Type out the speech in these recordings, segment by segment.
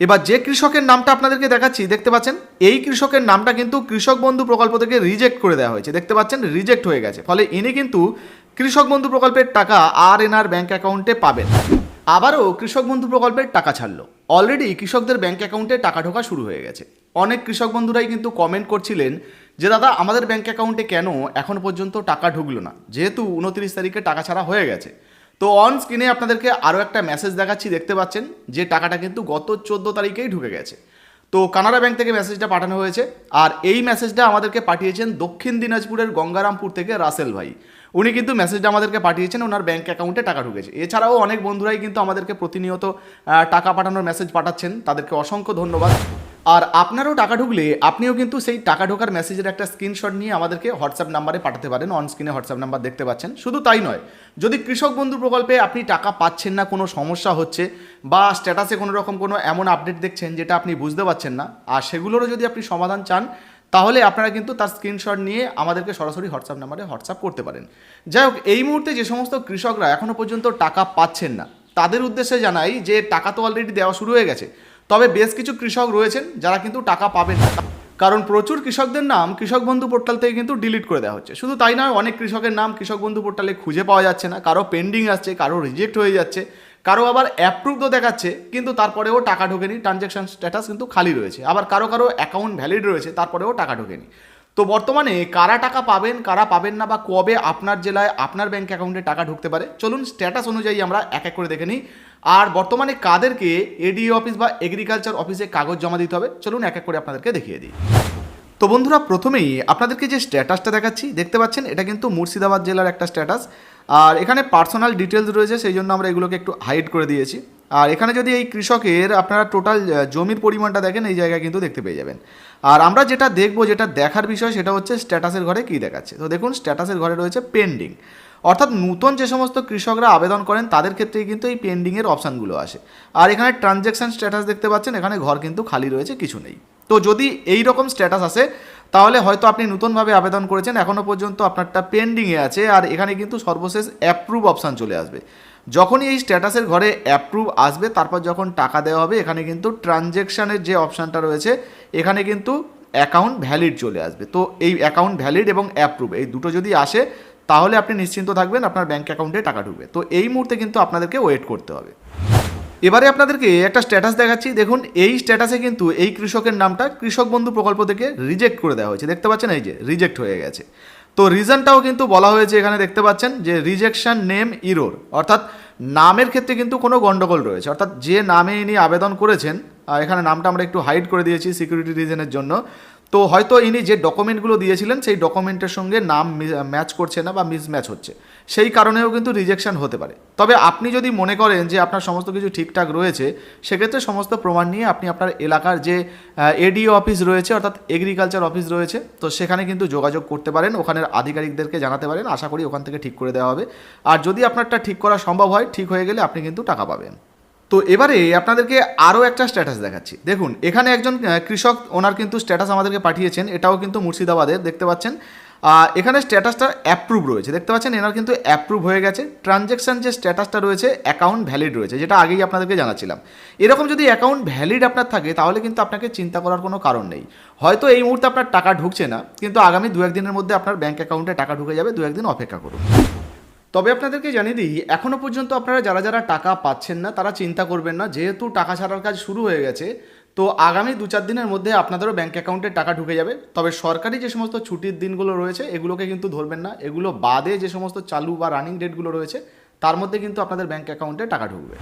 এবার যে কৃষকের নামটা আপনাদেরকে দেখাচ্ছি, দেখতে পাচ্ছেন? এই কৃষকের নামটা কিন্তু কৃষক বন্ধু প্রকল্প থেকে রিজেক্ট করে দেওয়া হয়েছে। দেখতে পাচ্ছেন রিজেক্ট হয়ে গেছে। ফলে ইনি কিন্তু কৃষক বন্ধু প্রকল্পের টাকা আর এনআর ব্যাংক অ্যাকাউন্টে পাবেন। আবারও কৃষক বন্ধু প্রকল্পের টাকা ছাড়লো। অলরেডি কৃষকদের ব্যাঙ্ক অ্যাকাউন্টে টাকা ঢোকা শুরু হয়ে গেছে। অনেক কৃষক বন্ধুরাই কিন্তু কমেন্ট করছিলেন যে, দাদা, আমাদের ব্যাঙ্ক অ্যাকাউন্টে কেন এখন পর্যন্ত টাকা ঢুকলো না? যেহেতু উনত্রিশ তারিখে টাকা ছাড়া হয়ে গেছে। তো অন স্ক্রিনে আপনাদেরকে আরও একটা মেসেজ দেখাচ্ছি, দেখতে পাচ্ছেন যে টাকাটা কিন্তু গত চোদ্দ তারিখেই ঢুকে গেছে। তো কানাড়া ব্যাংক থেকে মেসেজটা পাঠানো হয়েছে, আর এই মেসেজটা আমাদেরকে পাঠিয়েছেন দক্ষিণ দিনাজপুরের গঙ্গারামপুর থেকে রাসেল ভাই। উনি কিন্তু মেসেজটা আমাদেরকে পাঠিয়েছেন, ওনার ব্যাঙ্ক অ্যাকাউন্টে টাকা ঢুকেছে। এছাড়াও অনেক বন্ধুরাই কিন্তু আমাদেরকে প্রতিনিয়ত টাকা পাঠানোর মেসেজ পাঠাচ্ছেন। তাদেরকে অসংখ্য ধন্যবাদ। আর আপনারও টাকা ঢুকলে আপনিও কিন্তু সেই টাকা ঢোকার মেসেজের একটা স্ক্রিনশট নিয়ে আমাদেরকে হোয়াটসঅ্যাপ নাম্বারে পাঠাতে পারেন। অন স্ক্রিনে হোয়াটসঅ্যাপ নাম্বার দেখতে পাচ্ছেন। শুধু তাই নয়, যদি কৃষক বন্ধু প্রকল্পে আপনি টাকা পাচ্ছেন না, কোনো সমস্যা হচ্ছে বা স্ট্যাটাসে কোনো রকম কোনো এমন আপডেট দেখছেন যেটা আপনি বুঝতে পারছেন না, আর সেগুলোরও যদি আপনি সমাধান চান, তাহলে আপনারা কিন্তু তার স্ক্রিনশট নিয়ে আমাদেরকে সরাসরি হোয়াটসঅ্যাপ নাম্বারে হোয়াটসঅ্যাপ করতে পারেন। যাই হোক, এই মুহূর্তে যে সমস্ত কৃষকরা এখনও পর্যন্ত টাকা পাচ্ছেন না, তাদের উদ্দেশ্যে জানাই যে টাকা তো অলরেডি দেওয়া শুরু হয়ে গেছে। তবে বেশ কিছু কৃষক রয়েছেন যারা কিন্তু টাকা পাবেন না। কারণ প্রচুর কৃষকদের নাম কৃষক বন্ধু পোর্টাল থেকে কিন্তু ডিলিট করে দেওয়া হচ্ছে। শুধু তাই নয়, অনেক কৃষকের নাম কৃষক বন্ধু পোর্টালে খুঁজে পাওয়া যাচ্ছে না। কারও পেন্ডিং আসছে, কারও রিজেক্ট হয়ে যাচ্ছে, কারও আবার অ্যাপ্রুভও দেখাচ্ছে, কিন্তু তারপরেও টাকা ঢোকেনি। ট্রানজ্যাকশন স্ট্যাটাস কিন্তু খালি রয়েছে। আবার কারও কারও অ্যাকাউন্ট ভ্যালিড রয়েছে, তারপরেও টাকা ঢোকেনি। তো বর্তমানে কারা টাকা পাবেন, কারা পাবেন না বা কবে আপনার জেলায়, আপনার ব্যাংক অ্যাকাউন্টে টাকা ঢুকতে পারে, চলুন স্ট্যাটাস অনুযায়ী আমরা এক এক করে দেখে নিই। আর বর্তমানে কাদেরকে এডিও অফিস বা এগ্রিকালচার অফিসে কাগজ জমা দিতে হবে, চলুন এক এক করে আপনাদেরকে দেখিয়ে দিই। তো বন্ধুরা, প্রথমেই আপনাদেরকে যে স্ট্যাটাসটা দেখাচ্ছি, দেখতে পাচ্ছেন, এটা কিন্তু মুর্শিদাবাদ জেলার একটা স্ট্যাটাস আর এখানে পার্সোনাল ডিটেলস রয়েছে, সেই জন্য আমরা এগুলোকে একটু হাইড করে দিয়েছি। আর এখানে যদি এই কৃষকের আপনারা টোটাল জমির পরিমাণটা দেখেন, এই জায়গায় কিন্তু দেখতে পেয়ে যাবেন। আর আমরা যেটা দেখব, যেটা দেখার বিষয়, সেটা হচ্ছে স্ট্যাটাসের ঘরে কী দেখাচ্ছে। তো দেখুন, স্ট্যাটাসের ঘরে রয়েছে পেন্ডিং অর্থাৎ নতুন যে সমস্ত কৃষকরা আবেদন করেন, তাদের ক্ষেত্রেই কিন্তু এই পেন্ডিংয়ের অপশানগুলো আসে। আর এখানে ট্রানজ্যাকশান স্ট্যাটাস দেখতে পাচ্ছেন, এখানে ঘর কিন্তু খালি রয়েছে, কিছু নেই। তো যদি এই রকম স্ট্যাটাস আসে তাহলে হয়তো আপনি নতুনভাবে আবেদন করেছেন এখনও পর্যন্ত আপনারটা পেন্ডিংয়ে আছে আর এখানে কিন্তু সর্বশেষ অ্যাপ্রুভ অপশান চলে আসবে। যখনই এই স্ট্যাটাসের ঘরে অ্যাপ্রুভ আসবে, তারপর যখন টাকা দেওয়া হবে, এখানে কিন্তু ট্রানজ্যাকশানের যে অপশানটা রয়েছে, এখানে কিন্তু অ্যাকাউন্ট ভ্যালিড চলে আসবে। তো এই অ্যাকাউন্ট ভ্যালিড এবং অ্যাপ্রুভ এই দুটো যদি আসে, তাহলে আপনি নিশ্চিন্ত থাকবেন আপনার ব্যাঙ্ক অ্যাকাউন্টে টাকা ঢুকবে। তো এই মুহূর্তে কিন্তু আপনাদেরকে ওয়েট করতে হবে। এবারে আপনাদেরকে একটা স্ট্যাটাস দেখাচ্ছি। দেখুন, এই স্ট্যাটাসে কিন্তু এই কৃষকের নামটা কৃষক বন্ধু প্রকল্প থেকে রিজেক্ট করে দেওয়া হয়েছে। দেখতে পাচ্ছেন এই যে রিজেক্ট হয়ে গেছে। তো রিজনটাও কিন্তু বলা হয়েছে এখানে, দেখতে পাচ্ছেন যে রিজেকশন নেম ইরোর অর্থাৎ নামের ক্ষেত্রে কিন্তু কোনো গন্ডগোল রয়েছে। অর্থাৎ যে নামে ইনি আবেদন করেছেন এখানে নামটা আমরা একটু হাইড করে দিয়েছি সিকিউরিটি রিজনের জন্য। তো হয়তো ইনি যে ডকুমেন্টগুলো দিয়েছিলেন, সেই ডকুমেন্টের সঙ্গে নাম ম্যাচ করছে না বা মিসম্যাচ হচ্ছে। সেই কারণেও কিন্তু রিজেকশন হতে পারে। তবে আপনি যদি মনে করেন যে আপনার সমস্ত কিছু ঠিকঠাক রয়েছে, সেক্ষেত্রে সমস্ত প্রমাণ নিয়ে আপনি আপনার এলাকার যে এডিও অফিস রয়েছে, অর্থাৎ এগ্রিকালচার অফিস রয়েছে, তো সেখানে কিন্তু যোগাযোগ করতে পারেন। ওখানের আধিকারিকদেরকে জানাতে পারেন। আশা করি ওখান থেকে ঠিক করে দেওয়া হবে। আর যদি আপনারটা ঠিক করা সম্ভব হয়, ঠিক হয়ে গেলে আপনি কিন্তু টাকা পাবেন। তো এবারে আপনাদেরকে আরও একটা স্ট্যাটাস দেখাচ্ছি। দেখুন, এখানে একজন কৃষক, ওনার কিন্তু স্ট্যাটাস আমাদেরকে পাঠিয়েছেন। এটাও কিন্তু মুর্শিদাবাদের দেখতে পাচ্ছেন। এখানে স্ট্যাটাসটা অ্যাপ্রুভ রয়েছে। দেখতে পাচ্ছেন, এনার কিন্তু অ্যাপ্রুভ হয়ে গেছে। ট্রানজ্যাকশান যে স্ট্যাটাসটা রয়েছে অ্যাকাউন্ট ভ্যালিড রয়েছে, যেটা আগেই আপনাদেরকে জানাচ্ছিলাম। এরকম যদি অ্যাকাউন্ট ভ্যালিড আপনার থাকে, তাহলে কিন্তু আপনাকে চিন্তা করার কোনো কারণ নেই। হয়তো এই মুহূর্তে আপনার টাকা ঢুকছে না, কিন্তু আগামী দু একদিনের মধ্যে আপনার ব্যাঙ্ক অ্যাকাউন্টে টাকা ঢুকে যাবে। দু একদিন অপেক্ষা করুন। তবে আপনাদেরকে জানিয়ে দিই এখনও পর্যন্ত আপনারা যারা যারা টাকা পাচ্ছেন না, তারা চিন্তা করবেন না, যেহেতু টাকা ছাড়ার কাজ শুরু হয়ে গেছে, তো আগামী দু চার দিনের মধ্যে আপনাদেরও ব্যাঙ্ক অ্যাকাউন্টে টাকা ঢুকে যাবে। তবে সরকারি যে সমস্ত ছুটির দিনগুলো রয়েছে, এগুলোকে কিন্তু ধরবেন না। এগুলো বাদে যে সমস্ত চালু বা রানিং ডেটগুলো রয়েছে, তার মধ্যে কিন্তু আপনাদের ব্যাঙ্ক অ্যাকাউন্টে টাকা ঢুকবে।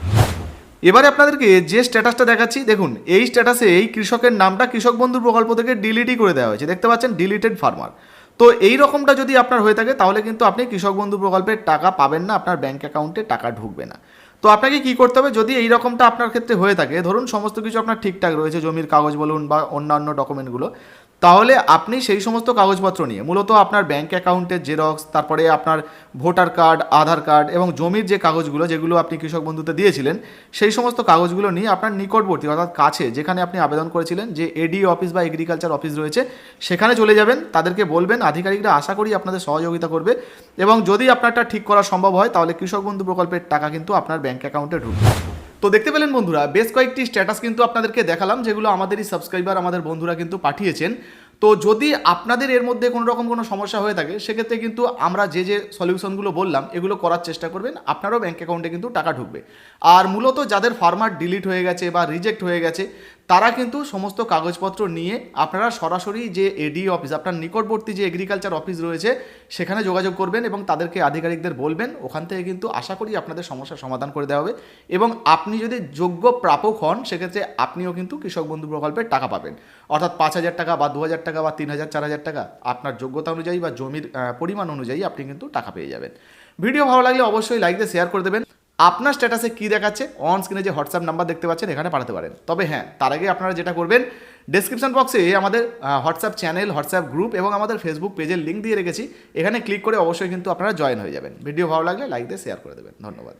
এবারে আপনাদেরকে যে স্ট্যাটাসটা দেখাচ্ছি, দেখুন, এই স্ট্যাটাসে এই কৃষকের নামটা কৃষক বন্ধু প্রকল্প থেকে ডিলিটই করে দেওয়া হয়েছে। দেখতে পাচ্ছেন ডিলিটেড ফার্মার তো এই রকমটা যদি আপনার হয়ে থাকে, তাহলে কিন্তু আপনি কৃষক বন্ধু প্রকল্পের টাকা পাবেন না, আপনার ব্যাঙ্ক অ্যাকাউন্টে টাকা ঢুকবে না। তো আপনাকে কি করতে হবে? যদি এই রকমটা আপনার ক্ষেত্রে হয়ে থাকে, ধরুন সমস্ত কিছু আপনার ঠিকঠাক রয়েছে, জমির কাগজ বলুন বা অন্যান্য ডকুমেন্টগুলো তাহলে আপনি সেই সমস্ত কাগজপত্র নিয়ে, মূলত আপনার ব্যাঙ্ক অ্যাকাউন্টের জেরক্স তারপরে আপনার ভোটার কার্ড আধার কার্ড এবং জমির যে কাগজগুলো, যেগুলো আপনি কৃষক বন্ধুতে দিয়েছিলেন, সেই সমস্ত কাগজগুলো নিয়ে আপনার নিকটবর্তী, অর্থাৎ কাছে, যেখানে আপনি আবেদন করেছিলেন, যে এডি অফিস বা এগ্রিকালচার অফিস রয়েছে, সেখানে চলে যাবেন, তাদেরকে বলবেন, আধিকারিকরা আশা করি আপনাদের সহযোগিতা করবে এবং যদি আপনারটা ঠিক করা সম্ভব হয়, তাহলে কৃষক বন্ধু প্রকল্পের টাকা কিন্তু আপনার ব্যাঙ্ক অ্যাকাউন্টে ঢুকবে। তো দেখতে পেলেন বন্ধুরা, বেশ কয়েকটি স্ট্যাটাস কিন্তু আপনাদেরকে দেখালাম, যেগুলো আমাদেরই সাবস্ক্রাইবার আমাদের বন্ধুরা কিন্তু পাঠিয়েছেন। তো যদি আপনাদের এর মধ্যে কোনো রকম কোনো সমস্যা হয়ে থাকে, সেক্ষেত্রে কিন্তু আমরা যে যে সলিউশনগুলো বললাম, এগুলো করার চেষ্টা করবেন, আপনারও ব্যাঙ্ক অ্যাকাউন্টে কিন্তু টাকা ঢুকবে। আর মূলত যাদের ফার্মার ডিলিট হয়ে গেছে বা রিজেক্ট হয়ে গেছে তারা কিন্তু সমস্ত কাগজপত্র নিয়ে আপনারা সরাসরি যে এডি অফিস আপনার নিকটবর্তী যে এগ্রিকালচার অফিস রয়েছে, সেখানে যোগাযোগ করবেন এবং তাদেরকে আধিকারিকদের বলবেন। ওখান থেকে কিন্তু আশা করি আপনাদের সমস্যার সমাধান করে দেওয়া হবে। এবং আপনি যদি যোগ্য প্রাপক হন, সেক্ষেত্রে আপনিও কিন্তু কৃষক বন্ধু প্রকল্পের টাকা পাবেন। অর্থাৎ পাঁচ হাজার টাকা বা দু হাজার টাকা বা তিন হাজার, চার হাজার টাকা, আপনার যোগ্যতা অনুযায়ী বা জমির পরিমাণ অনুযায়ী আপনি কিন্তু টাকা পেয়ে যাবেন। ভিডিও ভালো লাগলে অবশ্যই লাইক দিয়ে শেয়ার করে দেবেন। আপনার স্ট্যাটাসে কী দেখাচ্ছে? অন স্ক্রিনে যে হোয়াটসঅ্যাপ নাম্বার দেখতে পাচ্ছেন, এখানে পাঠাতে পারেন। তবে হ্যাঁ তার আগে আপনারা যেটা করবেন ডেসক্রিপশন বক্সে আমাদের হোয়াটসঅ্যাপ চ্যানেল হোয়াটসঅ্যাপ গ্রুপ এবং আমাদের ফেসবুক পেজের লিঙ্ক দিয়ে রেখেছি। এখানে ক্লিক করে অবশ্যই কিন্তু আপনারা জয়েন হয়ে যাবেন। ভিডিও ভালো লাগলে লাইক দিয়ে শেয়ার করে দেবেন। ধন্যবাদ।